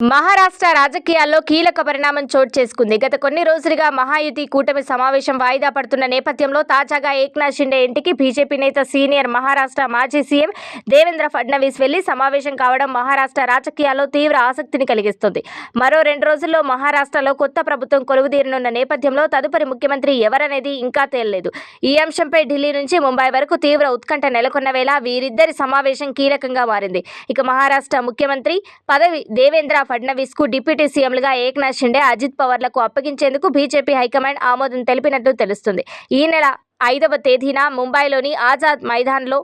మహారాష్ట్ర రాజకీయాల్లో కీలక పరిణామం చోటు చేసుకుంది. గత కొన్ని రోజులుగా మహాయుతి కూటమి సమావేశం వాయిదా పడుతున్న నేపథ్యంలో తాజాగా ఏక్నాథ్ షిండే ఇంటికి బీజేపీ నేత సీనియర్ మహారాష్ట్ర మాజీ సీఎం దేవేంద్ర ఫడ్నవీస్ వెళ్ళి సమావేశం కావడం మహారాష్ట్ర రాజకీయాల్లో తీవ్ర ఆసక్తిని కలిగిస్తుంది. మరో రెండు రోజుల్లో మహారాష్ట్రలో కొత్త ప్రభుత్వం కొలువుదీరనున్న నేపథ్యంలో తదుపరి ముఖ్యమంత్రి ఎవరనేది ఇంకా తేలలేదు. ఈ అంశంపై ఢిల్లీ నుంచి ముంబై వరకు తీవ్ర ఉత్కంఠ నెలకొన్న వేళ వీరిద్దరి సమావేశం కీలకంగా మారింది. ఇక మహారాష్ట్ర ముఖ్యమంత్రి పదవి దేవేంద్ర ఫడ్నవీస్కు డిప్యూటీ సీఎంలుగా ఏక్నాథ్ షిండే అజిత్ పవార్లకు అప్పగించేందుకు బీజేపీ హైకమాండ్ ఆమోదం తెలిపినట్లు తెలుస్తుంది. ఈ నెల ఐదవ తేదీన ముంబైలోని ఆజాద్ మైదాన్లో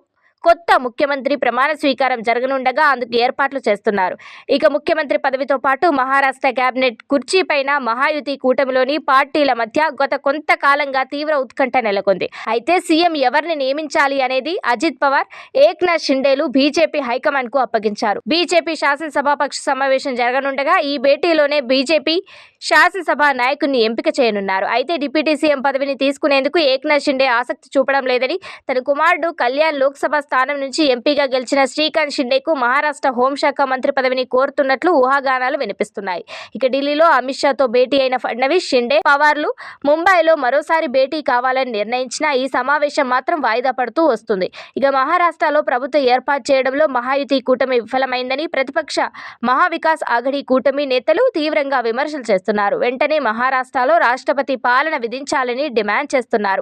కొత్త ముఖ్యమంత్రి ప్రమాణ స్వీకారం జరగనుండగా అందుకు ఏర్పాట్లు చేస్తున్నారు. ఇక ముఖ్యమంత్రి పదవితో పాటు మహారాష్ట్ర కేబినెట్ కుర్చీపైన మహాయుతి కూటమిలోని పార్టీల మధ్య గత కొంతకాలంగా తీవ్ర ఉత్కంఠ నెలకొంది. అయితే సీఎం ఎవరిని నియమించాలి అనేది అజిత్ పవార్ ఏక్నాథ్ షిండేలు బీజేపీ హైకమాండ్కు అప్పగించారు. బీజేపీ శాసనసభాపక్ష సమావేశం జరగనుండగా ఈ భేటీలోనే బీజేపీ శాసనసభ నాయకుడిని ఎంపిక చేయనున్నారు. అయితే డిప్యూటీ సీఎం పదవిని తీసుకునేందుకు ఏక్నాథ్ షిండే ఆసక్తి చూపడం లేదని తన కుమారుడు కళ్యాణ్ లోక్సభ స్థానం నుంచి ఎంపీగా గెలిచిన శ్రీకాంత్ షిండేకు మహారాష్ట్ర హోంశాఖ మంత్రి పదవిని కోరుతున్నట్లు ఊహాగానాలు వినిపిస్తున్నాయి. ఇక ఢిల్లీలో అమిత్ షాతో భేటీ అయిన ఫడ్నవీస్ షిండే పవార్లు ముంబైలో మరోసారి భేటీ కావాలని నిర్ణయించిన ఈ సమావేశం మాత్రం వాయిదా పడుతూ వస్తుంది. ఇక మహారాష్ట్రలో ప్రభుత్వం ఏర్పాటు చేయడంలో మహాయుతి కూటమి విఫలమైందని ప్రతిపక్ష మహావికాస్ ఆఘడి కూటమి నేతలు తీవ్రంగా విమర్శలు చేస్తున్నారు. వెంటనే మహారాష్ట్రలో రాష్ట్రపతి పాలన విధించాలని డిమాండ్ చేస్తున్నారు.